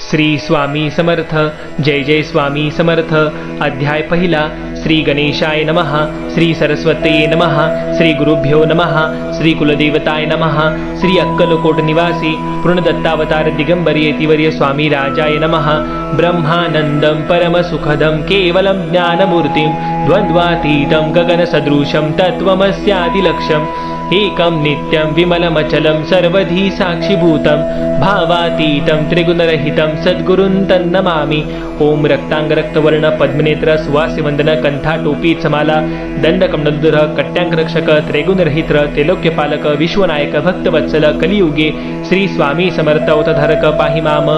श्री स्वामी समर्थ जय जय स्वामी समर्थ अध्याय पहिला श्री गणेशाय नमः श्री सरस्वतीये नमः श्री गुरुभ्यो नमः श्री कुलदेवताय नमः श्री अक्कलकोट निवासी पूर्णदत्तावतार दिगंबर येतिवर्य स्वामी राजाय नमः ब्रह्मानन्दं परमसुखदं केवलं ज्ञानमूर्तिं द्वन्द्वातीतं गगनसदृशं तत्त्वमस्यादिलक्ष्यम् एकं नित्यं विमलमचलं सर्वधी साक्षिभूतं भावातीतं त्रिगुणरहितं सद्गुरुं तन्नमामि। ॐ रक्ताङ्गरक्तवर्ण पद्मनेत्र सुवासिवन्दन कंठा टोपी समाला दंडकमंडलुधर कट्ट्यांकरक्षक त्रिगुणरहित्र त्रैलोक्यपालक विश्वनायक भक्तवत्सल कलियुगे श्रीस्वामी समर्थ औतधरक पाहि माम।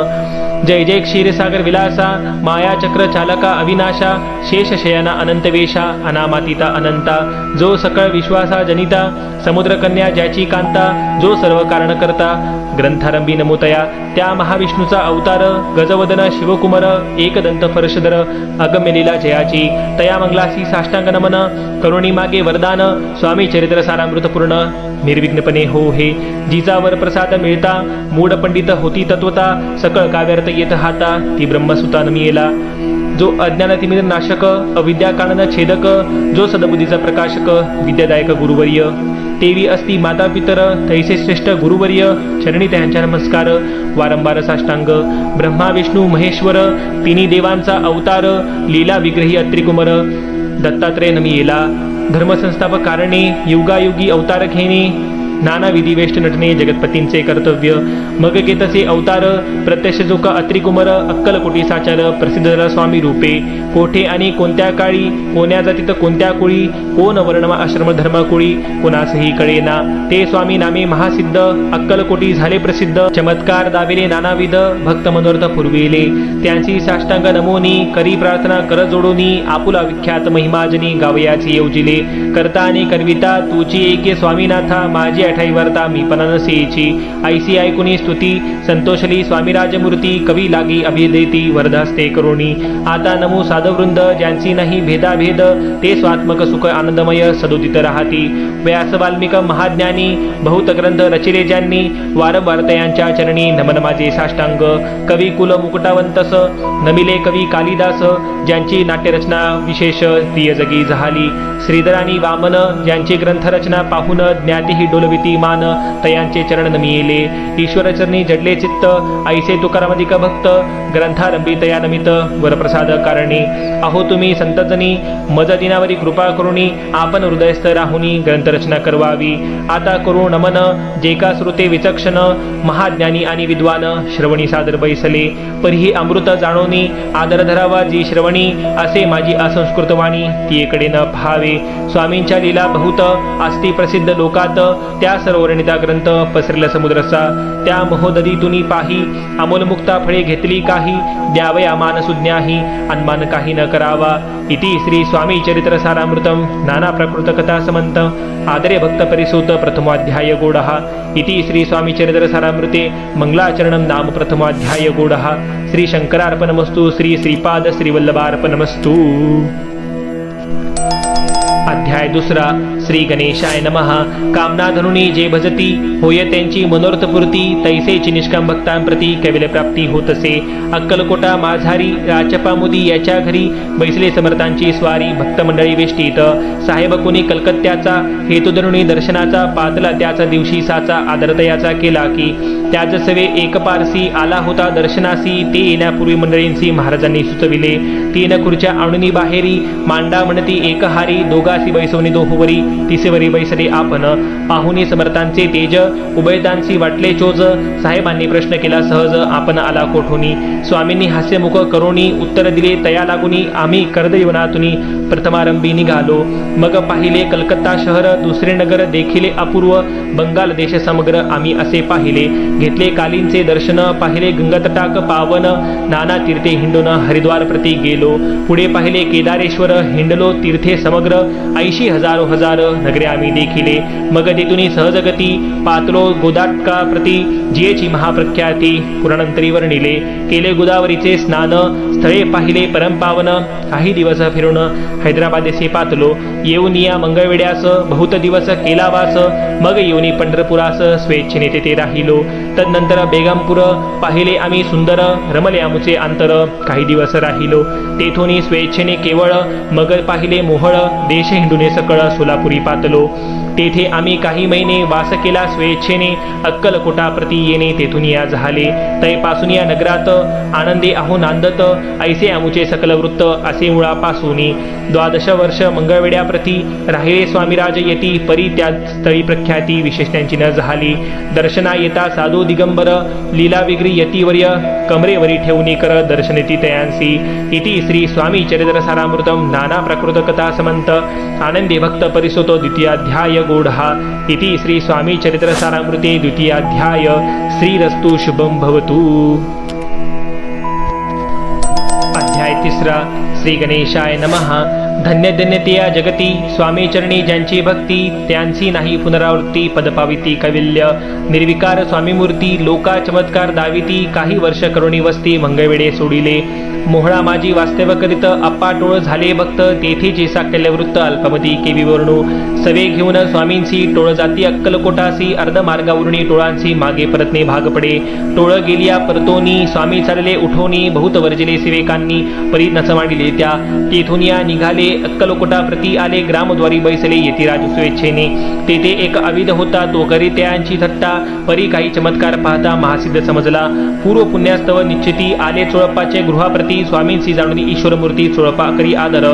जय जय क्षीरसागर विलासा मायाचक्र चालका अविनाशा शेषशयना अनंतवेशा अनामातिता अनंता जो सकळ विश्वासा जनिता समुद्रकन्या ज्याची कांता जो सर्व कारण करता ग्रंथारंभी नमोतया त्या महाविष्णूचा अवतार गजवदन शिवकुमार एकदंत फरशदर अगम्यलीला जयाची तया मंगलासी साष्टांग नमन करुणी मागे वरदान स्वामी चरित्र सारामृतपूर्ण. निर्विघ्नपणे हो हे जिजावर प्रसाद मिळता मूढ पंडित होती तत्वता सकळ काव्यार्थ येत हाता ती ब्रह्मसुता नमियेला जो अज्ञानतिमिर नाशक अविद्याकानन छेदक जो सदबुद्धीचा प्रकाशक विद्यादायक गुरुवर्य. तेवी असती माता पितर तैसे श्रेष्ठ गुरुवर्य चरणी त्यांच्या नमस्कार. वारंवार साष्टांग. ब्रह्मा विष्णू महेश्वर तिन्ही देवांचा अवतार लीला विग्रही अत्रिकुमर दत्तात्रय नमियेला धर्मसंस्थापक कारणी युगायुगी अवतार घेणे नाना विधी वेष्ट नटणे जगतपतींचे कर्तव्य. मग केतसे अवतार प्रत्यक्ष जोक अत्रिकुमर अक्कलकोटी साचार प्रसिद्ध झाला स्वामी रूपे. कोठे आणि कोणत्या काळी कोण्या जातीत कोणत्या कुळी कोण वर्ण आश्रम धर्म कुळी कोणासही कळेना. ते स्वामी नामे महासिद्ध अक्कलकोटी झाले प्रसिद्ध. चमत्कार दाविले नानाविध भक्त मनोरथ पुरविले. त्यांची साष्टांग नमोनी करी प्रार्थना कर जोडोनी आपुला विख्यात महिमाजनी गावयाची येवजिले. करता आणि करविता तुची एके स्वामीनाथा माझी आठाई वरता मी पनानसेची. ऐसी ऐकुनी स्तुती संतोषली स्वामीराजमूर्ती कवी लागी अभिदेती वरदास्ते करुणी. आता नमो साधवृंद ज्यांची नाही भेदाभेद ते स्वात्मक सुख आनंदमय सदोदित राहती. व्यास वाल्मिक महाज्ञानी बहुत ग्रंथ रचिले ज्यांनी वारंवार तयांच्या चरणी नमन माझे साष्टांग. कवी कुल मुकुटावंतस नमिले कवी कालिदास ज्यांची नाट्यरचना विशेष प्रिय जगी झाली. श्रीधरानी वामन ज्यांची ग्रंथरचना पाहून ज्ञातीही डोलवी डोलविती मान तयांचे चरण नमियेले ईश्वरचरणी जडले चित्त ऐसे तुकारामधिक भक्त ग्रंथारंभी तया नमित वरप्रसाद कारणी. अहो तुम्ही संतजनी मज दिनावरी कृपा करुणी आपण हृदयस्थ राहुनी ग्रंथरचना करवावी. आता करू नमन जे का श्रुते विचक्षण महाज्ञानी आणि विद्वान श्रवणी सादर बैसले. परिही अमृत जाणोनी आदर धरावा जी श्रवणी असे माझी असंस्कृत वाणी ती न पहावे. स्वामींच्या लीला बहुत आस्ती प्रसिद्ध लोकात त्या सरोवरणिता ग्रंथ पसरला समुद्रचा. त्या महोदरीतून पाही अमोलमुक्ता फळे घेतली काही द्यावया मानसुज्ञाही अनमान काही न करावा. इति श्री स्वामी चरित्र सारामृतम नाना प्रकृत कथा समंत आदरे भक्त परिसूत प्रथमाध्याय गोडः इति श्री स्वामी चरित्र सारामृते मंगलाचरणं नाम प्रथमाध्याय गोडः श्री शंकरार्पणमस्तु श्री श्रीपाद श्रीवल्लभार्पणमस्तु. अध्याय दुसरा. श्री गणेशाय नमः. कामनाधनुनी जे भजती होय त्यांची मनोरथपूर्ती तैसेची निष्काम भक्तांप्रती कैवल्य प्राप्ती होत असे अक्कलकोटा माझारी राचपामुदी याच्या घरी बैसले समर्थांची स्वारी भक्तमंडळी वेष्टीत. साहेब कोणी कलकत्त्याचा हेतुधनुनी दर्शनाचा पातला त्याचा दिवशी साचा आदरतयाचा केला की. त्याच सवे एक पारसी आला होता दर्शनासी ते येण्यापूर्वी मंडळींसी महाराजांनी सुचविले. तीन खुर्च्या आणुनी बाहेरी मांडा म्हणती एकहारी दोघासी बैसवणी दोहुवरी तिसेवरी बैसले आपण. पाहुणी समर्थांचे तेज उभयतांची वाटले चोज. साहेबांनी प्रश्न केला सहज आपण आला कोठोनी? स्वामींनी हास्यमुख करोनी उत्तर दिले तया लागुनी आम्ही कर्दयवनातुनी प्रथमारंभी निघालो. मग पाहिले कलकत्ता शहर दुसरे नगर देखिले अपूर्व. बंगाल देश समग्र आम्ही असे पाहिले. घेतले कालींचे दर्शन पाहिले गंगतटाक पावन. नाना तीर्थे हिंडून हरिद्वार प्रती गेलो. पुढे पाहिले केदारेश्वर हिंडलो तीर्थे समग्र. ऐशी हजारो हजार नगरे आम्ही देखिले. मग तेथून सहजगती पातलो गोदाटका प्रती जियेची महाप्रख्याती पुराणंतरी नेले. केले गोदावरीचे स्नान स्थळे पाहिले परमपावन. काही दिवस फिरून हैदराबादेसे पातलो. येऊन या मंगळवेड्यास बहुत दिवस केला वास मग येऊनी पंढरपुरास स्वेच्छेने तेथे राहिलो. तदनंतर बेगमपूर पाहिले आम्ही सुंदर रमले आमचे अंतर. काही दिवस राहिलो. तेथून स्वेच्छेने केवळ मग पाहिले मोहळ. देश हिंडुने सकळ सोलापुरी पातलो. तेथे आम्ही काही महिने वास केला स्वेच्छेने अक्कलकोटा प्रती येणे तेथून या झाले. तैपासून या नगरात आनंदे आहो नांदत ऐसे आमुचे सकल वृत्त असे मुळापासून. द्वादश वर्ष मंगळवेड्याप्रती राहिले स्वामीराज येती परी त्या स्थळी प्रख्याती विशेष त्यांची न झाली. दर्शना येता साधू दिगंबर लीला विग्री यतीवर्य कमरेवरी ठेवणी कर दर्शनेती तयांसी. इति श्री स्वामी चरित्र सारामृतम नाना प्रकृत कथा समंत. आनंदे भक्त परिसुतो द्वितीयाध्याय गूढा इति श्री स्वामी चरित्र सारामृते द्वितीयाध्याय श्रीरस्तु शुभम भवतु। अध्याय तिसरा श्री गणेशाय नमः। धन्य धन्यतया जगती स्वामीचरणी ज्यांची भक्ती त्यांची नाही पुनरावृत्ती पदपाविती कविल्य निर्विकार स्वामी मूर्ती लोका चमत्कार दाविती काही वर्ष करुणी वस्ती मंगळवेडे सोडिले। मोहळा माझी वास्तव करीत अप्पा टोळ झाले भक्त तेथे साकल्य वृत्त अल्पमती केवी वर्णू. सवे घेऊन स्वामींची टोळ जाती अक्कलकोटासी अर्ध मार्गावरुणी टोळांची मागे परतने भाग पडे. टोळ गेलिया परतोनी स्वामी चालले उठोनी बहुत वर्जले सेवेकांनी परी नस मांडिले त्या. तेथून या निघाले अक्कलकोटा प्रती आले ग्रामद्वारी बैसले येतिराज स्वेच्छेने. तेथे एक अविध होता तो करी त्यांची थट्टा. परी काही चमत्कार पाहता महासिद्ध समजला. पूर्व पुण्यास्तव निश्चिती आले चोळप्पाचे गृहाप्रती स्वामींची जाणून ईश्वरमूर्ती चोळपा करी आदर.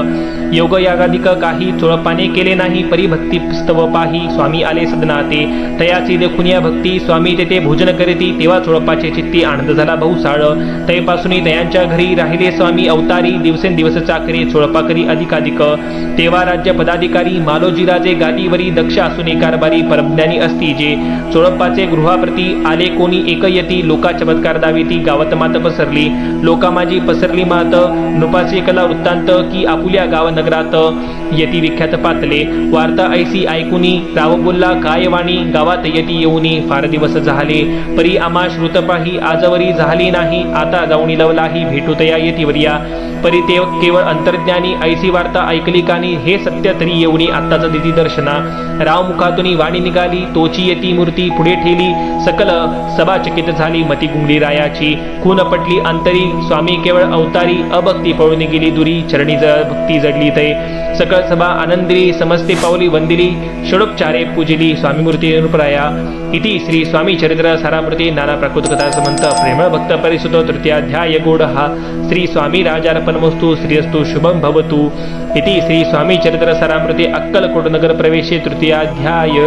योग यागाधिक काही चोळपाने केले नाही परिभक्ती पुस्तव पाही स्वामी आले सदनाते. तयाची देखून या भक्ती स्वामी तेथे भोजन करीती तेव्हा चोळपाचे चित्ती आनंद झाला बहुसाळ. तयपासून तयांच्या घरी राहिले स्वामी अवतारी दिवसेंदिवस चाकरे चोळपा करी अधिकाधिक. तेव्हा राज्य पदाधिकारी मालोजीराजे गादीवरी दक्ष असून कारभारी परज्ञानी असती जे चोळप्पाचे गृहाप्रती आले कोणी एकयती लोका चमत्कार दाविती गावात मात पसरली. लोका माझी पसरली मात नृपाची कला वृत्तांत की आपुल्या गाव नगरात यती विख्यात पातले. वार्ता ऐसी ऐकुनी राव बोलला कायवाणी गावात यती येऊनी फार दिवस झाले. परी आमा श्रुतपाही आजवरी झाली नाही. आता जाऊनी लवलाही भेटूतया येतीवर्या परी ते केवळ अंतर्ज्ञानी ऐसी वार्ता ऐकली कानी हे सत्य तरी येऊनी आत्ताच दिदी दर्शना. राव मुखातून वाणी निघाली तोची येती मूर्ती पुढे ठेली. सकल सभा चकित झाली मती गुंगली रायाची. खून पटली अंतरी स्वामी केवळ अवतारी अभक्ती पळून गेली दुरी. चरणी ज भक्ती जडली तै सकळ सभा आनंदिली समस्ते पावली वंदिली षडोपचारे पूजिली स्वामीमूर्ती अनुप्राया। इति श्री स्वामी चरित्र सारामृती नाना प्राकृत कथा समंत प्रेमळ भक्त परिसुतो तृतीयाध्याय गोड। हा श्री स्वामी राजार्पणमस्तु श्रीअस्तु शुभम भवतु। इति श्री स्वामी चरित्र सारामृती अक्कलकोट नगर प्रवेशे तृतीयाध्याय।